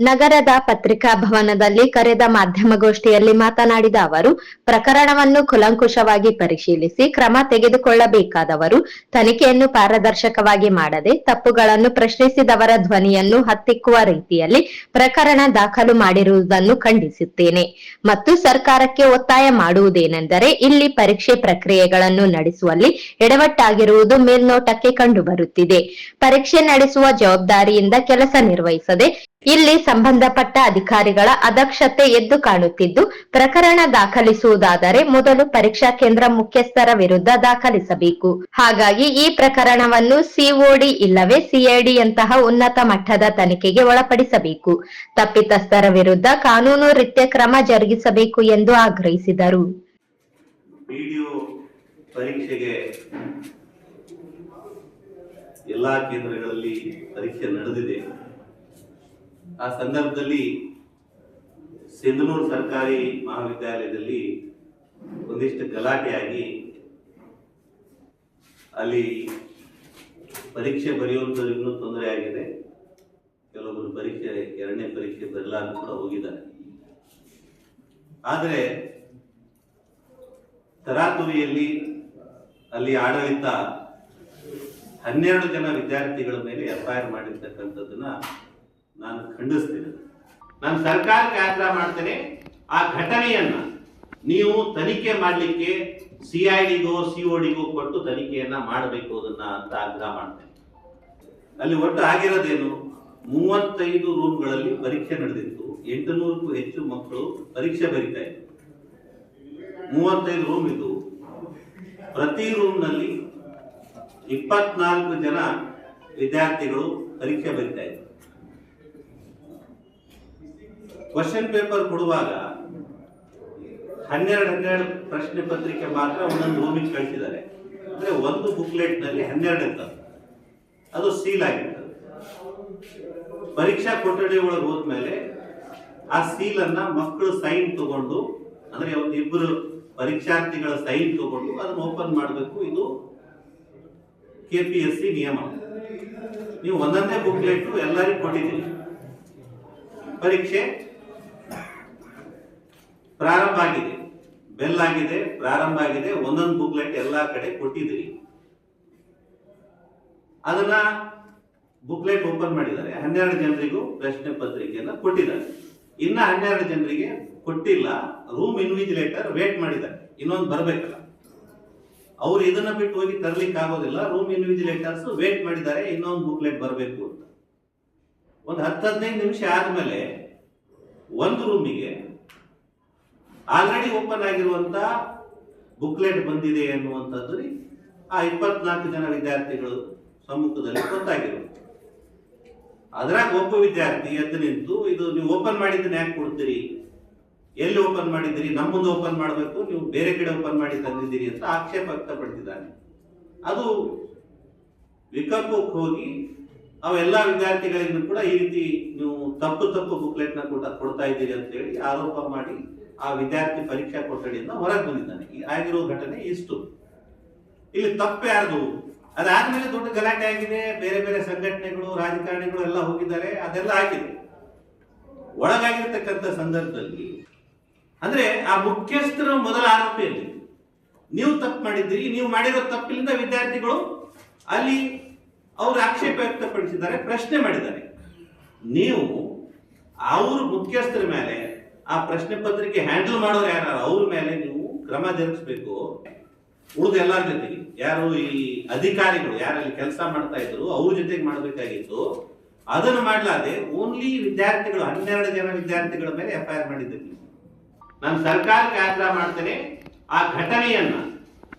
ನಗರದ ಪತ್ರಿಕಾ ಭವನದಲ್ಲಿ ಕರೆದ ಮಾಧ್ಯಮಗೋಷ್ಠಿಯಲ್ಲಿ ಮಾತನಾಡಿದ ಅವರು, ಪ್ರಕರಣವನ್ನು ಕುಲಂಕುಷವಾಗಿ ಪರಿಶೀಲಿಸಿ ಕ್ರಮ ತೆಗೆದುಕೊಳ್ಳಬೇಕಾದವರು ತನಿಖೆಯನ್ನು ಪಾರದರ್ಶಕವಾಗಿ ಮಾಡದೆ ತಪ್ಪುಗಳನ್ನು ಪ್ರಶ್ನಿಸಿದವರ ಧ್ವನಿಯನ್ನು ಹತ್ತಿಕ್ಕುವ ರೀತಿಯಲ್ಲಿ ಪ್ರಕರಣ ದಾಖಲು ಮಾಡಿರುವುದನ್ನು ಖಂಡಿಸುತ್ತೇನೆ. ಮತ್ತು ಸರ್ಕಾರಕ್ಕೆ ಒತ್ತಾಯ ಮಾಡುವುದೇನೆಂದರೆ ಇಲ್ಲಿ ಪರೀಕ್ಷೆ ಪ್ರಕ್ರಿಯೆಗಳನ್ನು ನಡೆಸುವಲ್ಲಿ ಎಡವಟ್ಟಾಗಿರುವುದು ಮೇಲ್ನೋಟಕ್ಕೆ ಕಂಡುಬರುತ್ತಿದೆ. ಪರೀಕ್ಷೆ ನಡೆಸುವ ಜವಾಬ್ದಾರಿಯಿಂದ ಕೆಲಸ ನಿರ್ವಹಿಸದೆ ಇಲ್ಲಿ ಸಂಬಂಧಪಟ್ಟ ಅಧಿಕಾರಿಗಳ ಅದಕ್ಷತೆ ಎದ್ದು ಕಾಣುತ್ತಿದ್ದು, ಪ್ರಕರಣ ದಾಖಲಿಸುವುದಾದರೆ ಮೊದಲು ಪರೀಕ್ಷಾ ಕೇಂದ್ರ ಮುಖ್ಯಸ್ಥರ ವಿರುದ್ಧ ದಾಖಲಿಸಬೇಕು. ಹಾಗಾಗಿ ಈ ಪ್ರಕರಣವನ್ನು ಸಿಒಡಿ ಇಲ್ಲವೇ ಸಿಐಡಿಯಂತಹ ಉನ್ನತ ಮಟ್ಟದ ತನಿಖೆಗೆ ಒಳಪಡಿಸಬೇಕು. ತಪ್ಪಿತಸ್ಥರ ವಿರುದ್ಧ ಕಾನೂನು ರೀತ್ಯ ಕ್ರಮ ಜರುಗಿಸಬೇಕು ಎಂದು ಆಗ್ರಹಿಸಿದರು. ಎಲ್ಲಾ ಕೇಂದ್ರಗಳಲ್ಲಿ ಪರೀಕ್ಷೆ ನಡೆದಿದೆ. ಆ ಸಂದರ್ಭದಲ್ಲಿ ಸಿಂಧನೂರು ಸರ್ಕಾರಿ ಮಹಾವಿದ್ಯಾಲಯದಲ್ಲಿ ಒಂದಿಷ್ಟು ಗಲಾಟೆಯಾಗಿ ಅಲ್ಲಿ ಪರೀಕ್ಷೆ ಬರೆಯುವಂಥದ್ದು ತೊಂದರೆ ಆಗಿದೆ. ಕೆಲವೊಬ್ಬರು ಪರೀಕ್ಷೆ, ಎರಡನೇ ಪರೀಕ್ಷೆ ಬರಲಾರ್ದು ಕೂಡ ಹೋಗಿದ್ದಾರೆ ಆದರೆ ತರಾತುರಿಯಲ್ಲಿ ಅಲ್ಲಿ ಆಡಳಿತ ಹನ್ನೆರಡು ಜನ ವಿದ್ಯಾರ್ಥಿಗಳ ಮೇಲೆ ಎಫ್ಐಆರ್ ಮಾಡಿರ್ತಕ್ಕಂಥದ್ದನ್ನ ನಾನು ಖಂಡಿಸ್ತೇನೆ. ನಾನು ಸರ್ಕಾರಕ್ಕೆ ಆಗ್ರಹ ಮಾಡ್ತೇನೆ, ಆ ಘಟನೆಯನ್ನ ನೀವು ತನಿಖೆ ಮಾಡಲಿಕ್ಕೆ ಸಿ ಐ ಡಿಗೋ ಸಿಐಡಿಗೋ ಸಿಒಡಿಗೋ ಕೊಟ್ಟು ತನಿಖೆಯನ್ನ ಮಾಡಬೇಕು ಅದನ್ನ ಅಂತ ಆಗ್ರಹ ಮಾಡ್ತೇನೆ. ಅಲ್ಲಿ ಒಟ್ಟು ಆಗಿರೋದೇನು? ಮೂವತ್ತೈದು ರೂಮ್ಗಳಲ್ಲಿ ಪರೀಕ್ಷೆ ನಡೆದಿತ್ತು. ಎಂಟುನೂರಕ್ಕೂ ಹೆಚ್ಚು ಮಕ್ಕಳು ಪರೀಕ್ಷೆ ಬರೀತಾ ಇದ್ರು. ಮೂವತ್ತೈದು ರೂಮ್ ಇದು ಪ್ರತಿ ರೂಮ್ನಲ್ಲಿ ಇಪ್ಪತ್ನಾಲ್ಕು ಜನ ವಿದ್ಯಾರ್ಥಿಗಳು ಪರೀಕ್ಷೆ ಬರೀತಾ ಇದ್ರು. ಕ್ವಶನ್ ಪೇಪರ್ ಕೊಡುವಾಗ ಹನ್ನೆರಡು ಹನ್ನೆರಡು ಪ್ರಶ್ನೆ ಪತ್ರಿಕೆ ಮಾತ್ರ ಒಂದೊಂದು ರೂಮಿಗೆ ಕಳಿಸಿದ್ದಾರೆ. ಅಂದ್ರೆ ಒಂದು ಬುಕ್ಲೆಟ್ನಲ್ಲಿ ಹನ್ನೆರಡು ಇರ್ತದೆ. ಅದು ಸೀಲ್ ಆಗಿರ್ತದೆ. ಪರೀಕ್ಷಾ ಕೊಠಡಿ ಒಳಗೆ ಹೋದ್ಮೇಲೆ ಆ ಸೀಲ್ ಅನ್ನ ಮಕ್ಕಳು ಸೈನ್ ತಗೊಂಡು, ಅಂದ್ರೆ ಒಂದು ಇಬ್ಬರು ಪರೀಕ್ಷಾರ್ಥಿಗಳ ಸೈನ್ ತಗೊಂಡು ಅದನ್ನ ಓಪನ್ ಮಾಡಬೇಕು. ಇದು ಕೆ ಪಿ ಎಸ್ ಸಿ ನಿಯಮ. ನೀವು ಒಂದೊಂದೇ ಬುಕ್ಲೆಟ್ ಎಲ್ಲರಿಗೂ ಕೊಟ್ಟಿದ್ದೀರಿ. ಪರೀಕ್ಷೆ ಪ್ರಾರಂಭ ಆಗಿದೆ. ಬೆಲ್ ಆಗಿದೆ, ಪ್ರಾರಂಭ ಆಗಿದೆ. ಒಂದೊಂದು ಬುಕ್ಲೆಟ್ ಎಲ್ಲಾ ಕಡೆ ಕೊಟ್ಟಿದ್ದೀರಿ. ಅದನ್ನ ಬುಕ್ಲೆಟ್ ಓಪನ್ ಮಾಡಿದ್ದಾರೆ. ಹನ್ನೆರಡು ಜನರಿಗೂ ಪ್ರಶ್ನೆ ಪತ್ರಿಕೆಯನ್ನ ಕೊಟ್ಟಿದ್ದಾರೆ. ಇನ್ನ ಹನ್ನೆರಡು ಜನರಿಗೆ ಕೊಟ್ಟಿಲ್ಲ. ರೂಮ್ ಇನ್ವಿಜಿಲೇಟರ್ ವೇಟ್ ಮಾಡಿದ್ದಾರೆ. ಇನ್ನೊಂದು ಬರಬೇಕಲ್ಲ. ಅವ್ರು ಇದನ್ನ ಬಿಟ್ಟು ಹೋಗಿ ತರ್ಲಿಕ್ಕೆ ಆಗೋದಿಲ್ಲ. ರೂಮ್ ಇನ್ವಿಜಿಲೇಟರ್ಸ್ ವೇಟ್ ಮಾಡಿದ್ದಾರೆ. ಇನ್ನೊಂದು ಬುಕ್ಲೆಟ್ ಬರಬೇಕು ಅಂತ. ಒಂದು ಹತ್ತು ಹದಿನೈದು ನಿಮಿಷ ಆದ್ಮೇಲೆ ಒಂದು ರೂಮಿಗೆ ಆಲ್ರೆಡಿ ಓಪನ್ ಆಗಿರುವಂತ ಬುಕ್ಲೆಟ್ ಬಂದಿದೆ ಅನ್ನುವಂಥದ್ದು ಆ ಇಪ್ಪತ್ನಾಲ್ಕು ಜನ ವಿದ್ಯಾರ್ಥಿಗಳು ಸಮ್ಮುಖದಲ್ಲಿ ಗೊತ್ತಾಗಿರುತ್ತೆ ಅದ್ರಾಗ ಒಬ್ಬ ವಿದ್ಯಾರ್ಥಿ ಎದ್ದು ನಿಂತು, ಇದು ನೀವು ಓಪನ್ ಮಾಡಿದ್ದನ್ನ ಯಾಕೆ ಕೊಡ್ತೀರಿ? ಎಲ್ಲಿ ಓಪನ್ ಮಾಡಿದ್ದೀರಿ? ನಮ್ಮದು ಓಪನ್ ಮಾಡಬೇಕು. ನೀವು ಬೇರೆ ಕಡೆ ಓಪನ್ ಮಾಡಿ ತಂದಿದ್ದೀರಿ ಅಂತ ಆಕ್ಷೇಪ ವ್ಯಕ್ತಪಡಿಸಿದ್ದಾನೆ. ಅದು ವಿಕಲ್ಪಕ್ಕೆ ಹೋಗಿ ಅವೆಲ್ಲ ವಿದ್ಯಾರ್ಥಿಗಳಿಗೂ ಕೂಡ ಈ ರೀತಿ ನೀವು ತಪ್ಪು ತಪ್ಪು ನ ಕೂಡ ಕೊಡ್ತಾ ಇದ್ದೀರಿ ಅಂತ ಹೇಳಿ ಆರೋಪ ಮಾಡಿ ಆ ವಿದ್ಯಾರ್ಥಿ ಪರೀಕ್ಷಾ ಕೊಠಡಿಯಿಂದ ಹೊರಗೆ ಬಂದಿದ್ದಾನೆ. ಈ ಆಗಿರೋ ಘಟನೆ ಇಷ್ಟು. ಇಲ್ಲಿ ತಪ್ಪು ಯಾರ್ದು? ಅದಾದ್ಮೇಲೆ ದೊಡ್ಡ ಗಲಾಟೆ ಆಗಿದೆ. ಬೇರೆ ಬೇರೆ ಸಂಘಟನೆಗಳು, ರಾಜಕಾರಣಿಗಳು ಎಲ್ಲ ಹೋಗಿದ್ದಾರೆ. ಅದೆಲ್ಲ ಆಗಿದೆ. ಒಳಗಾಗಿರ್ತಕ್ಕಂಥ ಸಂದರ್ಭದಲ್ಲಿ ಅಂದ್ರೆ ಆ ಮುಖ್ಯಸ್ಥರು ಮೊದಲ ಆರೋಪಿಯಲ್ಲಿ ನೀವು ತಪ್ಪು ಮಾಡಿದ್ರಿ ನೀವು ಮಾಡಿರೋ ತಪ್ಪಿನಿಂದ ವಿದ್ಯಾರ್ಥಿಗಳು ಅಲ್ಲಿ ಅವರು ಆಕ್ಷೇಪ ವ್ಯಕ್ತಪಡಿಸಿದ್ದಾರೆ, ಪ್ರಶ್ನೆ ಮಾಡಿದ್ದಾರೆ. ನೀವು ಅವ್ರ ಮುಖ್ಯಸ್ಥರ ಮೇಲೆ ಆ ಪ್ರಶ್ನೆ ಪತ್ರಿಕೆ ಹ್ಯಾಂಡಲ್ ಮಾಡೋರು ಯಾರು ಅವ್ರ ಮೇಲೆ ನೀವು ಕ್ರಮ ಜರುಗಿಸ್ಬೇಕು. ಉಳಿದ ಎಲ್ಲರ ಜೊತೆಗೆ. ಯಾರು ಈ ಅಧಿಕಾರಿಗಳು, ಯಾರಲ್ಲಿ ಕೆಲಸ ಮಾಡ್ತಾ ಇದ್ರು, ಅವ್ರ ಜೊತೆಗೆ ಮಾಡಬೇಕಾಗಿತ್ತು. ಅದನ್ನು ಮಾಡಲಾದೆ ಓನ್ಲಿ ವಿದ್ಯಾರ್ಥಿಗಳು, ಹನ್ನೆರಡು ಜನ ವಿದ್ಯಾರ್ಥಿಗಳ ಮೇಲೆ ಎಫ್ ಐ ಆರ್. ನಾನು ಸರ್ಕಾರಕ್ಕೆ ಆಗ್ರಹ ಮಾಡ್ತೇನೆ, ಆ ಘಟನೆಯನ್ನ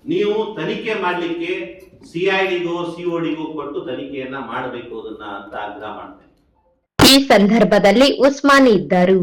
ನೀವು ತನಿಖೆ ಮಾಡಲಿಕ್ಕೆ ಸಿಐಡಿಗೋ ಸಿಒಡಿಗೋ ಕೊಟ್ಟು ತನಿಖೆಯನ್ನ ಮಾಡಬೇಕು ಅದನ್ನ ಅಂತ ಆಗ್ರಹ ಮಾಡ್ತೇನೆ. ಈ ಸಂದರ್ಭದಲ್ಲಿ ಉಸ್ಮಾನ್ ಇದ್ದರು.